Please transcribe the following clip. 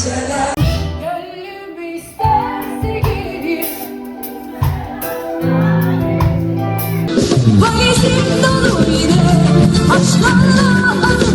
selam Gönlüm isterse gelir. Dolu yine. Aşklarla